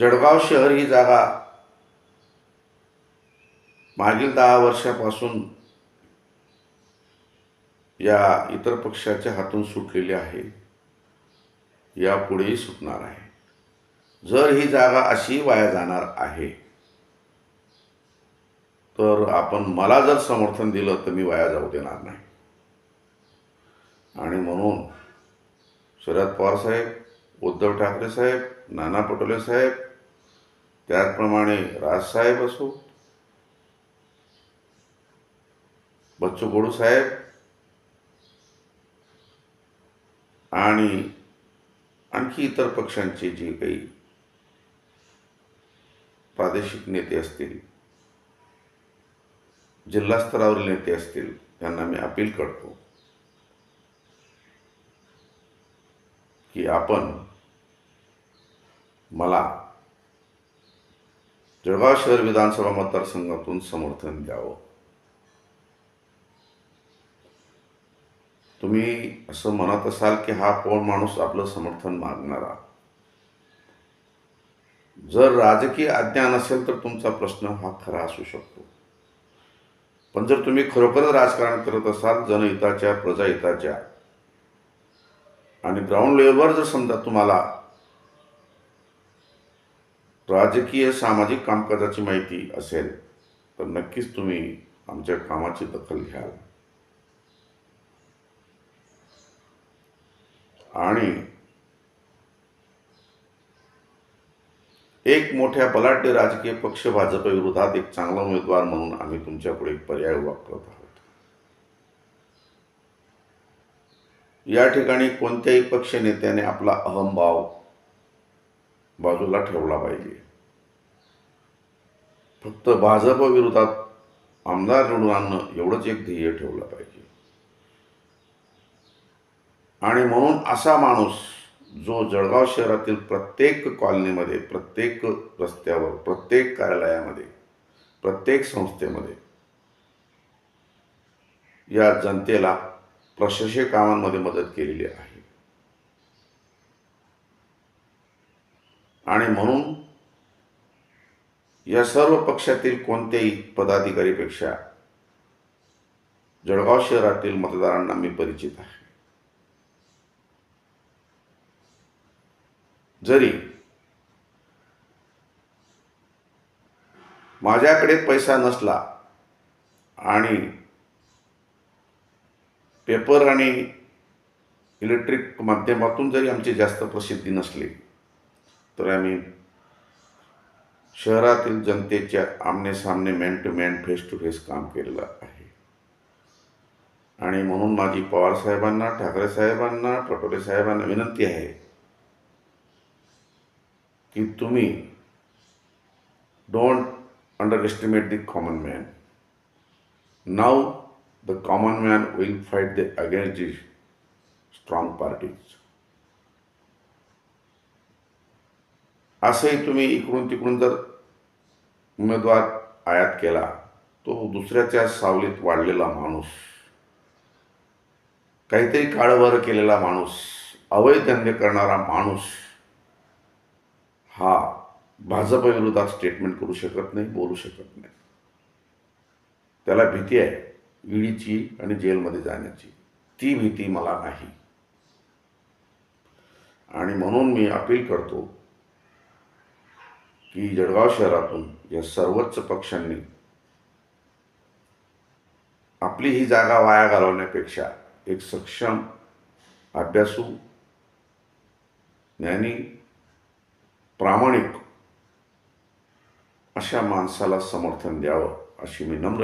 जळगाव शहर ही जागा मागील दहा वर्षापासून या इतर पक्षाच्या हातून सुटलेली आहे. यापुढेही सुटणार आहे. जर ही जागा अशी वाया जाणार आहे तर आपण मला जर समर्थन दिलं तर मी वाया जाऊ देणार नाही. आणि म्हणून शरद पवार साहेब उद्धव ठाकरे साहेब नाना पटोले साहेब त्याचप्रमाणे राजसाहेब असो बच्चू गोडू साहेब आणि आणखी इतर पक्षांचे जे काही प्रादेशिक नेते असतील जिल्हा स्तरावरील नेते असतील त्यांना मी अपील करतो की आपण मला जळगाव शहर विधानसभा मतदारसंघातून समर्थन द्यावं. तुम्ही असं म्हणत असाल की हा कोण माणूस आपलं समर्थन मागणारा? जर राजकीय अज्ञान असेल तर तुमचा प्रश्न हा खरा असू शकतो. पण जर तुम्ही खरोखरच राजकारण करत असाल जनहिताच्या प्रजाहिताच्या आणि ग्राउंड लेवलवर जर समजा तुम्हाला राजकीय सामाजिक कामकाजाची माहिती असेल तर नक्कीच तुम्ही आमच्या कामाची दखल घ्याल. आणि एक मोठ्या बलाढ्य राजकीय पक्ष भाजप विरोधात एक चांगला उमेदवार म्हणून आम्ही तुमच्यापुढे एक पर्याय उभा करत आहोत. या ठिकाणी कोणत्याही पक्ष नेत्याने आपला अहमभाव बाजूला ठेवला पाहिजे. फक्त भाजप विरोधात आमदार निवडून आणणं एवढंच एक ध्येय ठेवलं पाहिजे. आणि म्हणून असा माणूस जो जळगाव शहरातील प्रत्येक कॉलनीमध्ये प्रत्येक रस्त्यावर प्रत्येक कार्यालयामध्ये प्रत्येक संस्थेमध्ये या जनतेला प्रशासकीय कामांमध्ये मदत केलेली आहे. आणि म्हणून या सर्व पक्षातील कोणत्याही पदाधिकारीपेक्षा जळगाव शहरातील मतदारांना मी परिचित आहे. जरी माझ्याकडे पैसा नसला आणि पेपर आणि इलेक्ट्रिक माध्यमातून जरी आमची जास्त प्रसिद्धी नसली तर आम्ही शहरातील जनतेच्या आमनेसामने man to man face to face काम केलेलं आहे. आणि म्हणून माझी पवार साहेबांना ठाकरे साहेबांना पटोले साहेबांना विनंती आहे की तुम्ही don't underestimate the common man now the common man will fight the against the strong parties असंही तुम्ही इकडून तिकडून जर उमेदवार आयात केला तो दुसऱ्याच्या सावलीत वाढलेला माणूस काहीतरी काळभर केलेला माणूस अवैध धंदे करणारा माणूस हा भाजपविरोधात स्टेटमेंट करू शकत नाही बोलू शकत नाही. त्याला भीती आहे ईडीची आणि जेलमध्ये जाण्याची. ती भीती मला नाही. आणि म्हणून मी अपील करतो की जळगाव शहरातून या सर्वच पक्षांनी आपली ही जागा वाया घालवण्यापेक्षा एक सक्षम अभ्यासू ज्ञानी प्रामाणिक अशा माणसाला समर्थन द्यावं अशी मी नम्र